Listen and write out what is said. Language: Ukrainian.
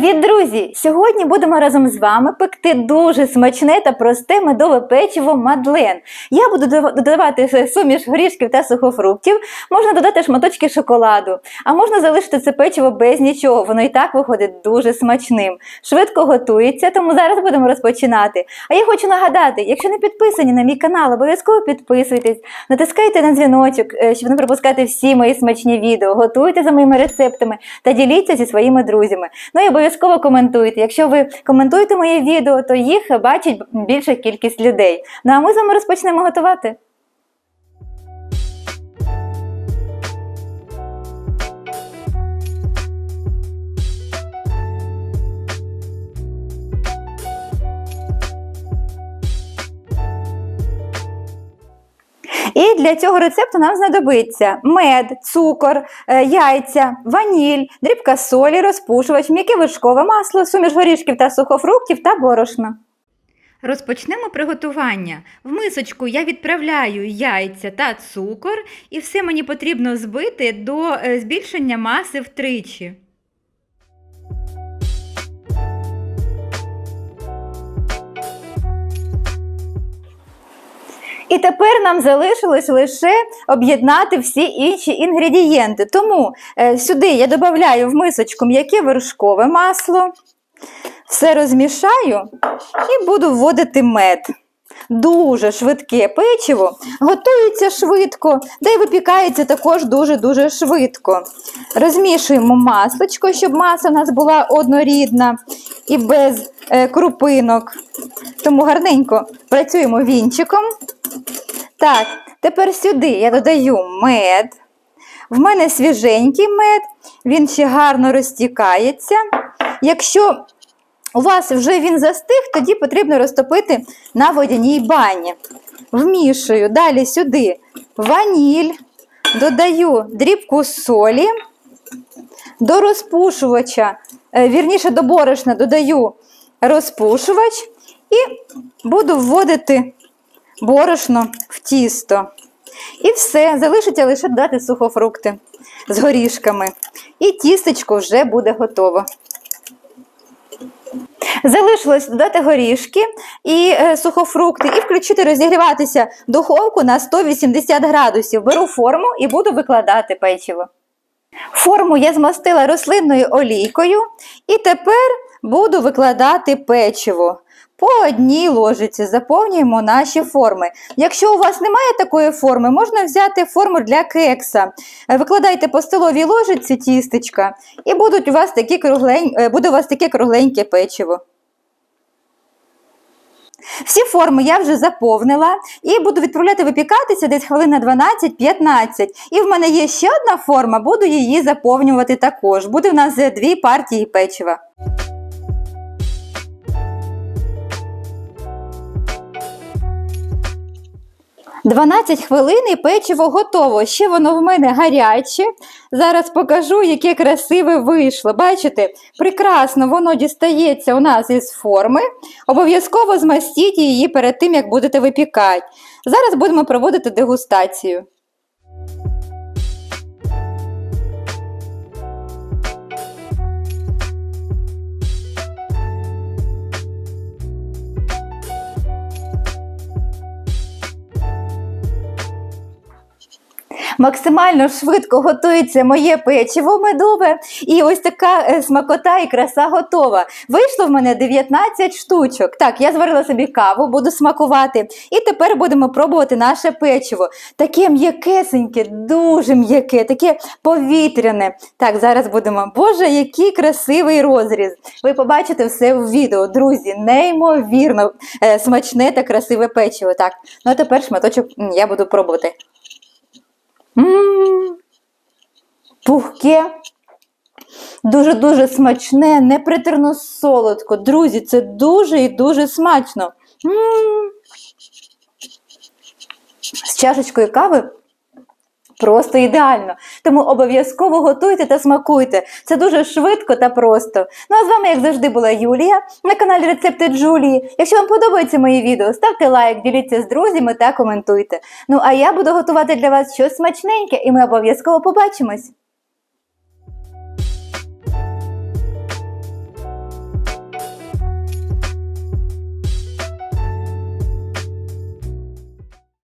Привіт, друзі! Сьогодні будемо разом з вами пекти дуже смачне та просте медове печиво Мадлен. Я буду додавати суміш горішків та сухофруктів, можна додати шматочки шоколаду, а можна залишити це печиво без нічого. Воно і так виходить дуже смачним. Швидко готується, тому зараз будемо розпочинати. А я хочу нагадати, якщо не підписані на мій канал, обов'язково підписуйтесь, натискайте на дзвіночок, е, щоб не пропускати всі мої смачні відео. Готуйте за моїми рецептами та діліться зі своїми друзями. Ну і обов'язково коментуйте. Якщо ви коментуєте моє відео, то їх бачить більша кількість людей. Ну а ми з вами розпочнемо готувати. І для цього рецепту нам знадобиться мед, цукор, е, яйця, ваніль, дрібка солі, розпушувач, м'яке вершкове масло, суміш горішків та сухофруктів та борошно. Розпочнемо приготування. В мисочку я відправляю яйця та цукор, і все мені потрібно збити до е, збільшення маси втричі. І тепер нам залишилось лише об'єднати всі інші інгредієнти. Тому е, сюди я додаю в мисочку м'яке вершкове масло, все розмішаю і буду вводити мед. Дуже швидке печиво, готується швидко, да й випікається також дуже-дуже швидко. Розмішуємо масочко, щоб маса у нас була однорідна і без е, крупинок. Тому гарненько працюємо вінчиком. Так, тепер сюди я додаю мед. В мене свіженький мед, він ще гарно розтікається. Якщо у вас вже він застиг, тоді потрібно розтопити на водяній бані. Вмішую далі сюди ваніль, додаю дрібку солі, до розпушувача, е, вірніше до борошна додаю розпушувач і буду вводити борошно в тісто. І все, залишиться лише додати сухофрукти з горішками. І тістечко вже буде готово. Залишилось додати горішки і е, сухофрукти, і включити розігріватися духовку на 180 градусів. Беру форму і буду викладати печиво. Форму я змастила рослинною олійкою, і тепер буду викладати печиво. По одній ложиці заповнюємо наші форми. Якщо у вас немає такої форми, можна взяти форму для кекса. Е, Викладайте по столовій ложиці тістечка, і будуть у вас такі круглень... е, буде у вас таке кругленьке печиво. Всі форми я вже заповнила і буду відправляти випікатися десь хвилин на 12-15. І в мене є ще одна форма, буду її заповнювати також. Буде в нас дві партії печива. «12 хвилин і печиво готово. Ще воно в мене гаряче. Зараз покажу, яке красиве вийшло. Бачите, прекрасно воно дістається у нас із форми. Обов'язково змастіть її перед тим, як будете випікати. Зараз будемо проводити дегустацію. Максимально швидко готується моє печиво медове, і ось така е, смакота і краса готова. Вийшло в мене 19 штучок. Так, я зварила собі каву, буду смакувати. І тепер будемо пробувати наше печиво. Таке м'якесеньке, дуже м'яке, таке повітряне. Так, зараз будемо. Боже, який красивий розріз. Ви побачите все в відео, друзі. Неймовірно е, смачне та красиве печиво. Так, ну а тепер шматочок я буду пробувати. М, Пухке, дуже-дуже смачне, непритерно солодко. Друзі, це дуже і дуже смачно. М. З чашечкою кави просто ідеально. Тому обов'язково готуйте та смакуйте. Це дуже швидко та просто. Ну а з вами, як завжди, була Юлія на каналі Рецепти Джулії. Якщо вам подобаються мої відео, ставте лайк, діліться з друзями та коментуйте. Ну а я буду готувати для вас щось смачненьке, і ми обов'язково побачимось.